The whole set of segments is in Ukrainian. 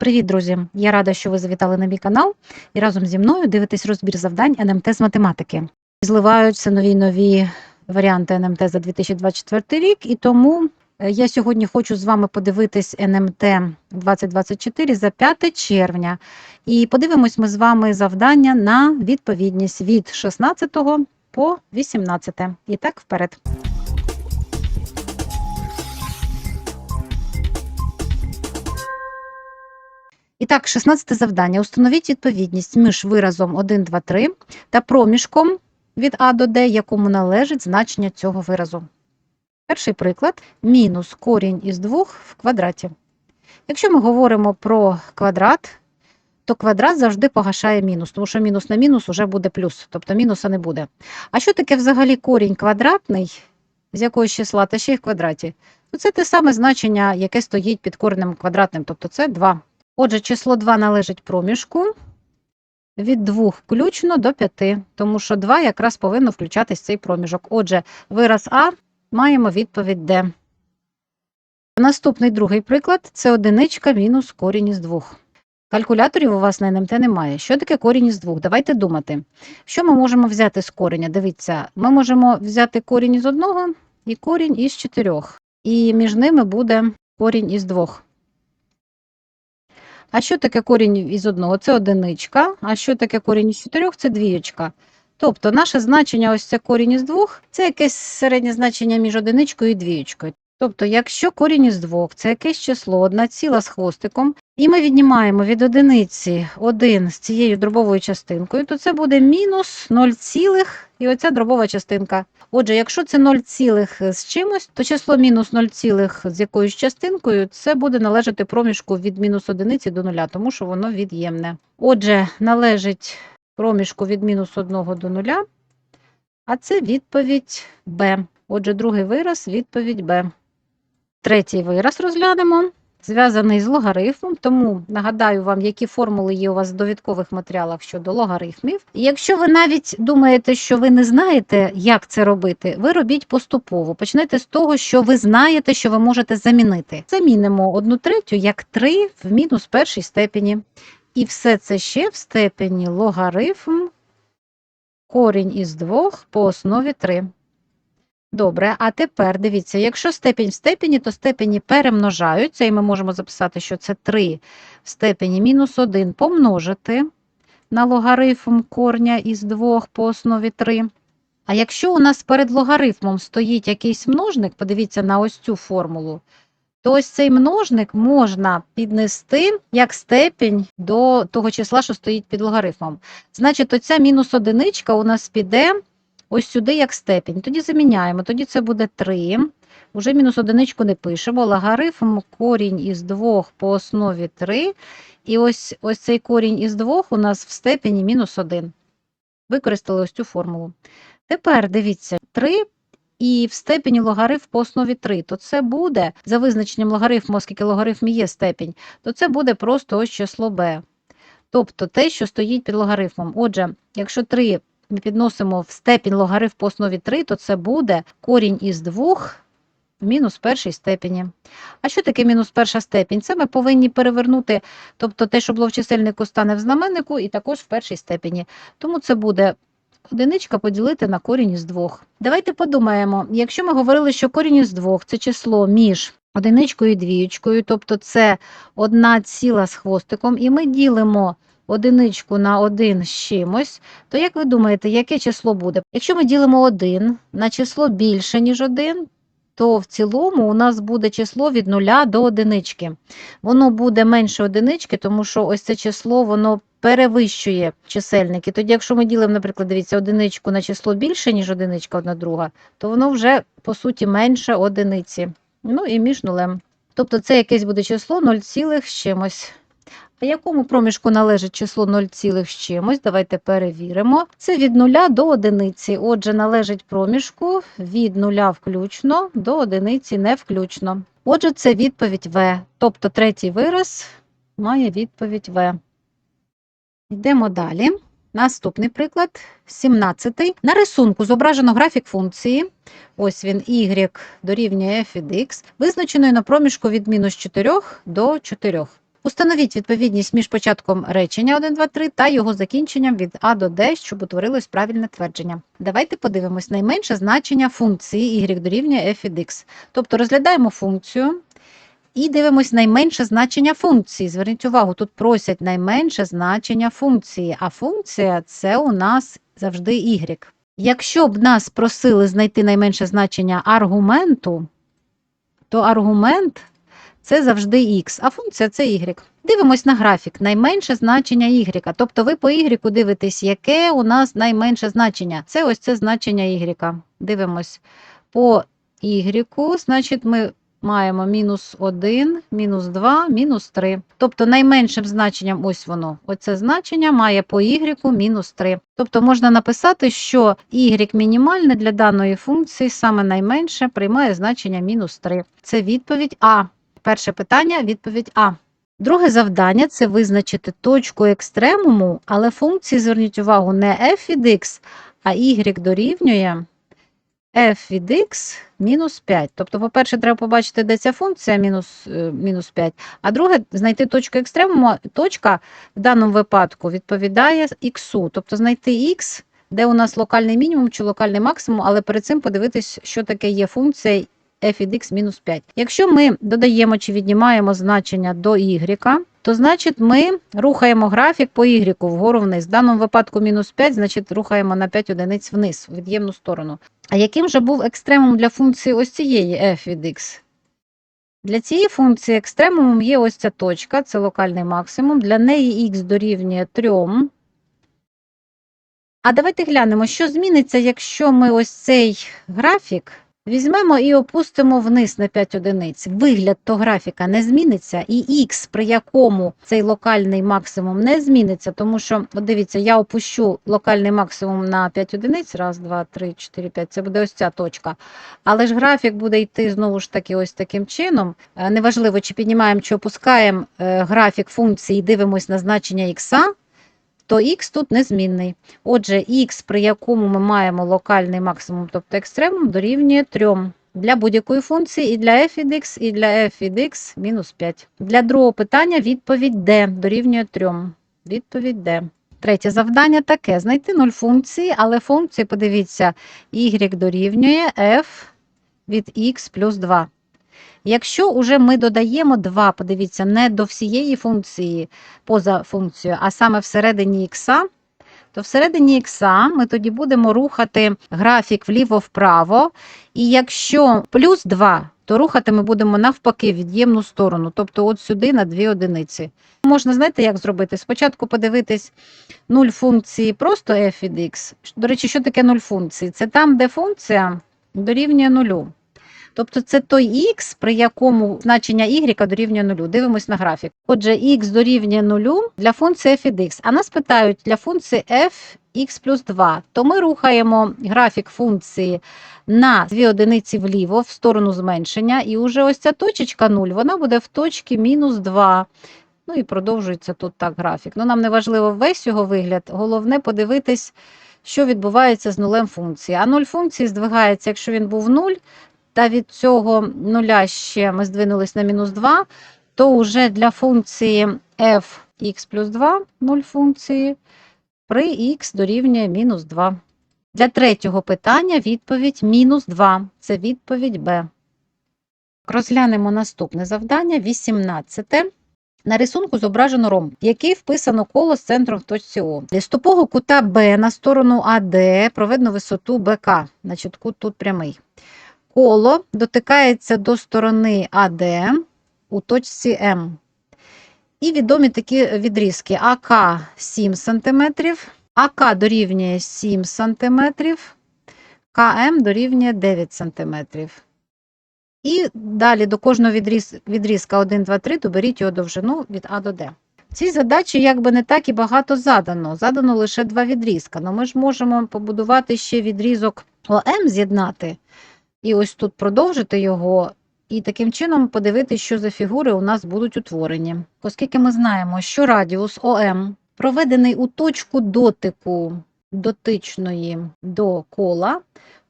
Привіт, друзі! Я рада, що ви завітали на мій канал і разом зі мною дивитесь розбір завдань НМТ з математики. Зливаються нові нові варіанти НМТ за 2024 рік, і тому е, я сьогодні хочу з вами подивитись НМТ 2024 за 5 червня. І подивимось ми з вами завдання на відповідність від 16 по 18. І так вперед. І так, 16 завдання. Установіть відповідність між виразом 1, 2, 3 та проміжком від А до Д, якому належить значення цього виразу. Перший приклад мінус корінь із 2 в квадраті. Якщо ми говоримо про квадрат, то квадрат завжди погашає мінус, тому що мінус на мінус вже буде плюс, тобто мінуса не буде. А що таке взагалі корінь квадратний з якогось числа та ще й в квадраті? Ну, Це те саме значення, яке стоїть під коренем квадратним, тобто це 2. Отже, число 2 належить проміжку від 2 включно до 5, тому що 2 якраз повинно включатись цей проміжок. Отже, вираз А маємо відповідь Д. Наступний другий приклад це одиничка мінус корінь із 2. Калькуляторів у вас на НМТ немає. Що таке корінь із 2? Давайте думати. Що ми можемо взяти з кореня? Дивіться, ми можемо взяти корінь із 1 і корінь із 4. І між ними буде корінь із 2. А що таке корінь із одного? Це одиничка. А що таке корінь із чотирьох? Це двієчка. Тобто наше значення, ось це корінь із двох, це якесь середнє значення між одиничкою і двієчкою. Тобто, якщо корінь із двох це якесь число, одна ціла з хвостиком, і ми віднімаємо від одиниці один з цією дробовою частинкою, то це буде мінус 0, цілих, і оця дробова частинка. Отже, якщо це 0, цілих з чимось, то число мінус 0, цілих з якоюсь частинкою, це буде належати проміжку від мінус одиниці до нуля, тому що воно від'ємне. Отже, належить проміжку від мінус 1 до нуля, а це відповідь Б. Отже, другий вираз відповідь Б. Третій вираз розглянемо. Зв'язаний з логарифмом, тому нагадаю вам, які формули є у вас в довідкових матеріалах щодо логарифмів. Якщо ви навіть думаєте, що ви не знаєте, як це робити, ви робіть поступово. Почнете з того, що ви знаєте, що ви можете замінити. Замінимо одну третю як 3 в мінус першій степені. І все це ще в степені логарифм корінь із 2 по основі 3. Добре, а тепер дивіться, якщо степінь в степені, то степені перемножаються, і ми можемо записати, що це 3 в степені мінус 1 помножити на логарифм корня із 2 по основі 3. А якщо у нас перед логарифмом стоїть якийсь множник, подивіться на ось цю формулу, то ось цей множник можна піднести як степінь до того числа, що стоїть під логарифмом. Значить, оця мінус одиничка у нас піде ось сюди як степінь. Тоді заміняємо, тоді це буде 3. Уже мінус одиничку не пишемо. Логарифм корінь із 2 по основі 3. І ось ось цей корінь із 2 у нас в степені мінус 1. Використали ось цю формулу. Тепер дивіться, 3 і в степені логарифм по основі 3, то це буде, за визначенням логарифму, оскільки логарифм є степінь, то це буде просто ось число b. Тобто те, що стоїть під логарифмом. Отже, якщо 3 ми підносимо в степінь логарифм по основі 3, то це буде корінь із 2 в мінус першій степені. А що таке мінус перша степінь? Це ми повинні перевернути, тобто те, що було в чисельнику, стане в знаменнику, і також в першій степені. Тому це буде одиничка поділити на корінь із 2. Давайте подумаємо, якщо ми говорили, що корінь із 2 – це число між одиничкою і двієчкою, тобто це одна ціла з хвостиком, і ми ділимо одиничку на 1 з чимось, то як ви думаєте, яке число буде? Якщо ми ділимо 1 на число більше, ніж 1, то в цілому у нас буде число від 0 до одинички. Воно буде менше одинички, тому що ось це число воно перевищує чисельники. Тоді, якщо ми ділимо, наприклад, дивіться, одиничку на число більше, ніж одиничка одна друга, то воно вже, по суті, менше одиниці. Ну і між нулем. Тобто це якесь буде число 0, з чимось. Якому проміжку належить число 0, з чимось? Давайте перевіримо. Це від 0 до одиниці. Отже, належить проміжку від 0 включно до одиниці не включно. Отже, це відповідь В. Тобто третій вираз має відповідь В. Йдемо далі. Наступний приклад, 17. На рисунку зображено графік функції. Ось він y дорівнює f від x, визначеної на проміжку від мінус 4 до 4. Установіть відповідність між початком речення 1, 2, 3 та його закінченням від А до Д, щоб утворилось правильне твердження. Давайте подивимось найменше значення функції y дорівнює f від x. Тобто розглядаємо функцію і дивимось найменше значення функції. Зверніть увагу, тут просять найменше значення функції, а функція це у нас завжди y. Якщо б нас просили знайти найменше значення аргументу, то аргумент це завжди x, а функція це y. Дивимось на графік, найменше значення y. Тобто ви по y дивитесь, яке у нас найменше значення. Це ось це значення y. Дивимось по y, значить ми маємо мінус 1, мінус 2, мінус 3. Тобто найменшим значенням ось воно. Оце значення має по y мінус 3. Тобто можна написати, що y мінімальне для даної функції саме найменше приймає значення мінус 3. Це відповідь А. Перше питання відповідь А. Друге завдання це визначити точку екстремуму, але функції зверніть увагу не f від x, а y дорівнює f від x мінус 5. Тобто, по-перше, треба побачити, де ця функція мінус, е, мінус 5, а друге, знайти точку екстремуму. Точка в даному випадку відповідає x, тобто знайти x, де у нас локальний мінімум чи локальний максимум, але перед цим подивитись, що таке є функція f від x мінус 5. Якщо ми додаємо чи віднімаємо значення до y, то значить ми рухаємо графік по y вгору вниз. В даному випадку мінус 5, значить рухаємо на 5 одиниць вниз, в від'ємну сторону. А яким же був екстремум для функції ось цієї f від x? Для цієї функції екстремумом є ось ця точка, це локальний максимум. Для неї x дорівнює 3. А давайте глянемо, що зміниться, якщо ми ось цей графік візьмемо і опустимо вниз на 5 одиниць. Вигляд то графіка не зміниться, і х, при якому цей локальний максимум не зміниться, тому що, от дивіться, я опущу локальний максимум на 5 одиниць, раз, два, три, 4, 5, це буде ось ця точка. Але ж графік буде йти знову ж таки ось таким чином. Е, Неважливо, чи піднімаємо, чи опускаємо е, графік функції і дивимось на значення х, то х тут незмінний. Отже, х, при якому ми маємо локальний максимум, тобто екстремум, дорівнює 3. Для будь-якої функції і для f від x, і для f від x мінус 5. Для другого питання відповідь d дорівнює 3. Відповідь d. Третє завдання таке: знайти 0 функції, але функції, подивіться, y дорівнює f від x плюс 2. Якщо вже ми додаємо 2, подивіться, не до всієї функції поза функцією, а саме всередині х, то всередині х ми тоді будемо рухати графік вліво-вправо. І якщо плюс 2, то рухати ми будемо навпаки від'ємну сторону, тобто от сюди на 2 одиниці. Можна, знаєте, як зробити? Спочатку подивитись 0 функції просто f від x. До речі, що таке 0 функції? Це там, де функція дорівнює нулю. Тобто це той х, при якому значення y дорівнює нулю. Дивимось на графік. Отже, х дорівнює нулю для функції f від x. А нас питають для функції f х плюс 2. То ми рухаємо графік функції на 2 одиниці вліво в сторону зменшення. І вже ось ця точечка 0, вона буде в точці мінус 2. Ну і продовжується тут так графік. Ну, Нам не важливо весь його вигляд, головне подивитись, що відбувається з нулем функції. А 0 функції здвигається, якщо він був 0, та від цього нуля ще ми здвинулись на мінус 2, то вже для функції fx плюс 2, 0 функції, при х дорівнює мінус 2. Для третього питання відповідь мінус 2. Це відповідь Б. Розглянемо наступне завдання, 18. На рисунку зображено ромб, який вписано коло з центром в точці О. З тупого кута Б на сторону АД проведено висоту БК, значить кут тут прямий. Коло дотикається до сторони АД у точці М. І відомі такі відрізки АК 7 см, АК дорівнює 7 см, КМ дорівнює 9 см. І далі до кожного відріз, відрізка 1, 2, 3 доберіть його довжину від А до Д. В цій задачі якби не так і багато задано. Задано лише два відрізка. але ми ж можемо побудувати ще відрізок ОМ з'єднати. І ось тут продовжити його, і таким чином подивитися, що за фігури у нас будуть утворені. Оскільки ми знаємо, що радіус ОМ проведений у точку дотику дотичної до кола,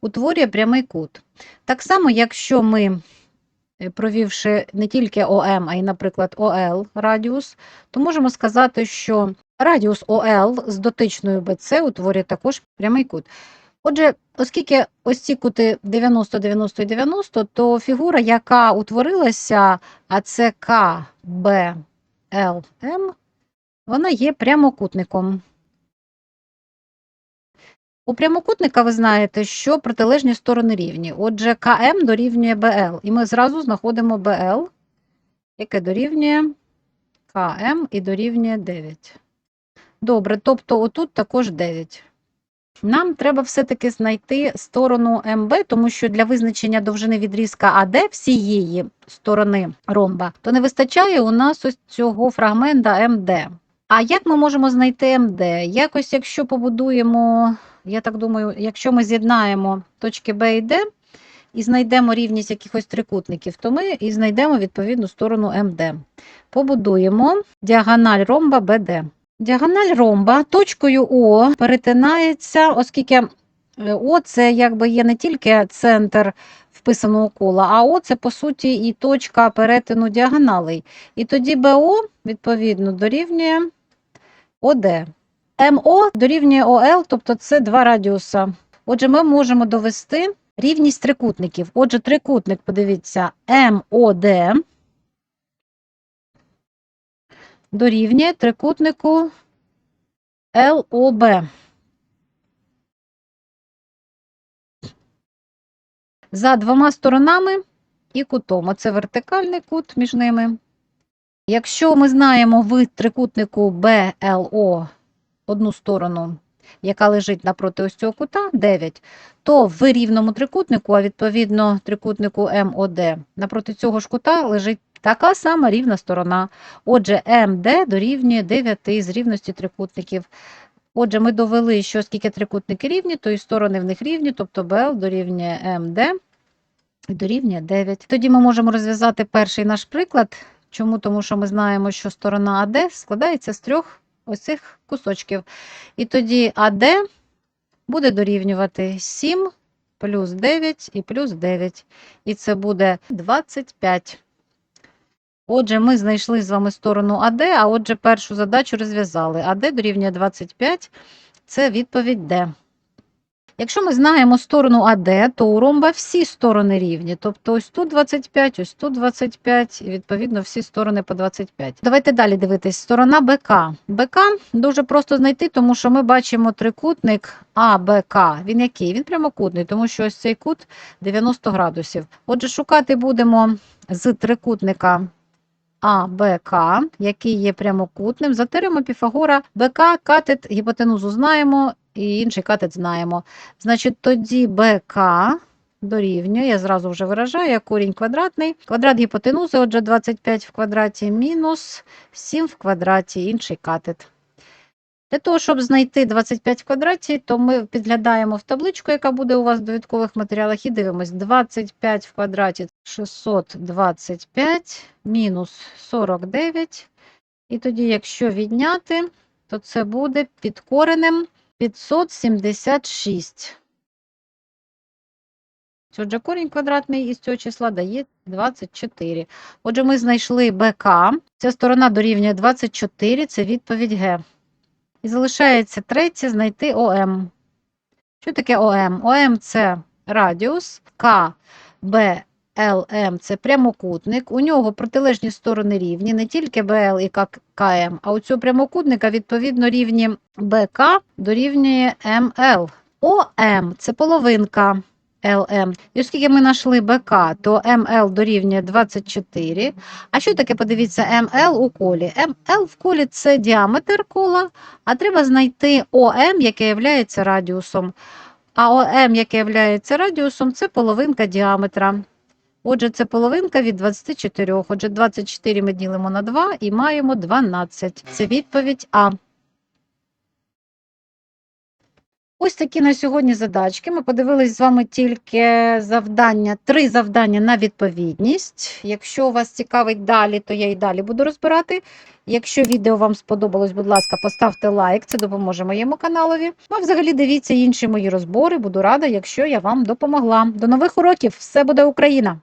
утворює прямий кут. Так само, якщо ми е, провівши не тільки ОМ, а й, наприклад, ОЛ радіус, то можемо сказати, що радіус ОЛ з дотичною БЦ утворює також прямий кут. Отже, оскільки ось ці кути 90, 90 і 90, то фігура, яка утворилася, а це КБЛМ, вона є прямокутником. У прямокутника ви знаєте, що протилежні сторони рівні. Отже, КМ дорівнює БЛ. І ми зразу знаходимо БЛ, яке дорівнює КМ і дорівнює 9. Добре, тобто отут також 9. Нам треба все-таки знайти сторону МБ, тому що для визначення довжини відрізка АД всієї сторони ромба, то не вистачає у нас ось цього фрагмента МД. А як ми можемо знайти МД? Якось, якщо побудуємо, я так думаю, якщо ми з'єднаємо точки Б і Д і знайдемо рівність якихось трикутників, то ми і знайдемо відповідну сторону МД. Побудуємо діагональ ромба БД. Діагональ ромба точкою О перетинається, оскільки е, О це якби є не тільки центр вписаного кола, а О це по суті і точка перетину діагоналей. І тоді БО відповідно дорівнює ОД. МО дорівнює ОЛ, тобто це два радіуса. Отже, ми можемо довести рівність трикутників. Отже, трикутник, подивіться, МОД дорівнює трикутнику ЛОБ. За двома сторонами і кутом. Оце вертикальний кут між ними. Якщо ми знаємо в трикутнику БЛО одну сторону, яка лежить напроти ось цього кута 9, то в рівному трикутнику, а відповідно трикутнику МОД, напроти цього ж кута лежить така сама рівна сторона. Отже, МД дорівнює 9 з рівності трикутників. Отже, ми довели, що скільки трикутники рівні, то і сторони в них рівні, тобто БЛ дорівнює МД дорівнює 9. Тоді ми можемо розв'язати перший наш приклад. Чому? Тому що ми знаємо, що сторона АД складається з трьох ось цих кусочків. І тоді АД буде дорівнювати 7 плюс 9 і плюс 9. І це буде 25. Отже, ми знайшли з вами сторону АД, а отже, першу задачу розв'язали. АД дорівнює 25, це відповідь Д. Якщо ми знаємо сторону АД, то у ромба всі сторони рівні. Тобто ось тут 25, ось тут 25, і відповідно всі сторони по 25. Давайте далі дивитись. Сторона БК. БК дуже просто знайти, тому що ми бачимо трикутник АБК. Він який? Він прямокутний, тому що ось цей кут 90 градусів. Отже, шукати будемо з трикутника АБК, який є прямокутним. За теоремою Піфагора БК катет гіпотенузу знаємо, і інший катет знаємо. Значить, тоді БК дорівнює, я зразу вже виражаю, як корінь квадратний. Квадрат гіпотенузи, отже, 25 в квадраті мінус 7 в квадраті, інший катет. Для того, щоб знайти 25 в квадраті, то ми підглядаємо в табличку, яка буде у вас в довідкових матеріалах, і дивимось 25 в квадраті 625 мінус 49. І тоді, якщо відняти, то це буде під коренем 576. Отже, корінь квадратний із цього числа дає 24. Отже, ми знайшли БК. Ця сторона дорівнює 24, це відповідь Г. І залишається третє знайти ОМ. Що таке ОМ? ОМ це радіус, К, Б, ЛМ це прямокутник. У нього протилежні сторони рівні, не тільки БЛ і КМ, а у цього прямокутника відповідно рівні БК дорівнює МЛ. ОМ це половинка ЛМ. І оскільки ми знайшли БК, то МЛ дорівнює 24. А що таке, подивіться, МЛ у колі? МЛ в колі це діаметр кола, а треба знайти ОМ, яке є радіусом. А ОМ, яке є радіусом, це половинка діаметра. Отже, це половинка від 24. Отже, 24 ми ділимо на 2 і маємо 12. Це відповідь А. Ось такі на сьогодні задачки. Ми подивились з вами тільки завдання, три завдання на відповідність. Якщо вас цікавить далі, то я і далі буду розбирати. Якщо відео вам сподобалось, будь ласка, поставте лайк, це допоможе моєму каналові. Ну, а взагалі дивіться інші мої розбори. Буду рада, якщо я вам допомогла. До нових уроків! Все буде Україна!